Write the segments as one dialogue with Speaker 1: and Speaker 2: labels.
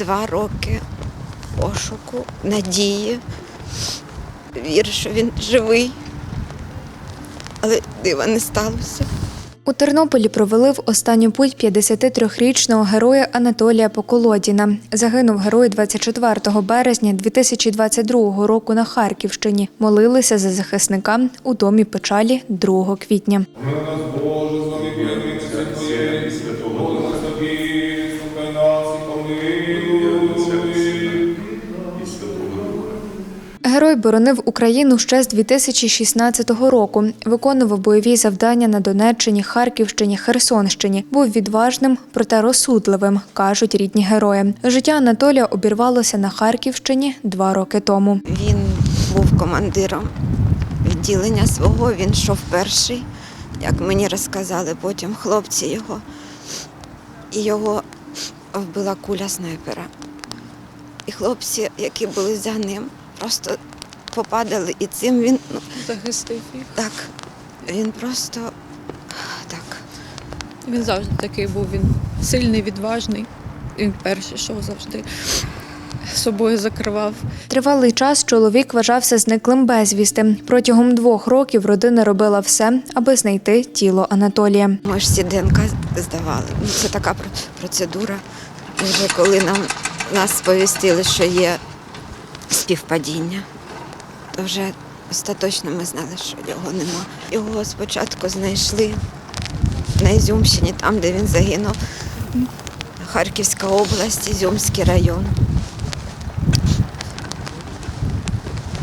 Speaker 1: Два роки пошуку, надії. Вірю, що він живий, але дива не сталося.
Speaker 2: У Тернополі провели в останню путь 53-річного героя Анатолія Поколодіна. Загинув герой 24 березня 2022 року на Харківщині. Молилися за захисника у домі печалі 2 квітня.
Speaker 3: Мило нас, Боже, святого слухай нас і помилуй.
Speaker 2: Герой боронив Україну ще з 2016 року. Виконував бойові завдання на Донеччині, Харківщині, Херсонщині. Був відважним, проте розсудливим, кажуть рідні герої. Життя Анатолія обірвалося на Харківщині два роки тому.
Speaker 1: Він був командиром відділення свого, він йшов перший, як мені розказали потім хлопці його. І його вбила куля снайпера. І хлопці, які були за ним, просто попадали, і цим він ну,
Speaker 4: захистив їх.
Speaker 1: так, він просто так.
Speaker 4: Він завжди такий був. Він сильний, відважний. Він перший йшов завжди. Собою закривав.
Speaker 2: Тривалий час чоловік вважався зниклим безвісти. Протягом двох років родина робила все, аби знайти тіло Анатолія.
Speaker 1: Ми ж всі ДНК здавали. Ну, це така про- процедура. Вже коли нам нас сповістили, що є співпадіння, то вже остаточно ми знали, що його нема. Його спочатку знайшли на Ізюмщині, там, де він загинув. Харківська область, Ізюмський район.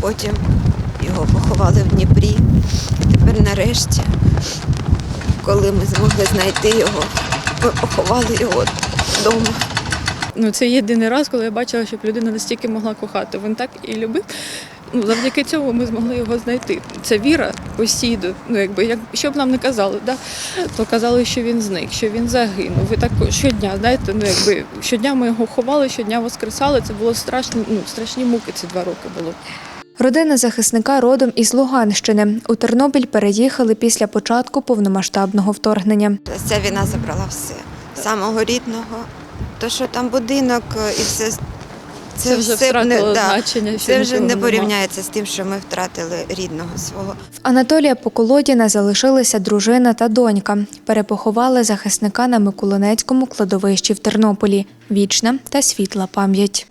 Speaker 1: Потім його поховали в Дніпрі. І тепер нарешті коли ми змогли знайти його, ми поховали його вдома.
Speaker 4: Ну, це єдиний раз, коли я бачила, щоб людина настільки могла кохати. Він так і любив. Ну, завдяки цьому ми змогли його знайти. Це віра постійно. Ну, якби, як, що б нам не казали, да? то казали, що він зник, що він загинув. І так щодня, знаєте, ну, якби, щодня ми його ховали, щодня воскресали. Це було страшно, ну, страшні муки ці два роки було.
Speaker 2: Родина захисника родом із Луганщини. У Тернопіль переїхали після початку повномасштабного вторгнення.
Speaker 1: Ця війна забрала все. Самого рідного. То, що там будинок і все. Це,
Speaker 4: Це вже
Speaker 1: все
Speaker 4: втратило
Speaker 1: не, да,
Speaker 4: значення,
Speaker 1: це вже
Speaker 4: не
Speaker 1: не
Speaker 4: нема.
Speaker 1: порівняється з тим, що ми втратили рідного свого.
Speaker 2: В Анатолія Поколодіна залишилися дружина та донька. Перепоховали захисника на Миколинецькому кладовищі в Тернополі. Вічна та світла пам'ять.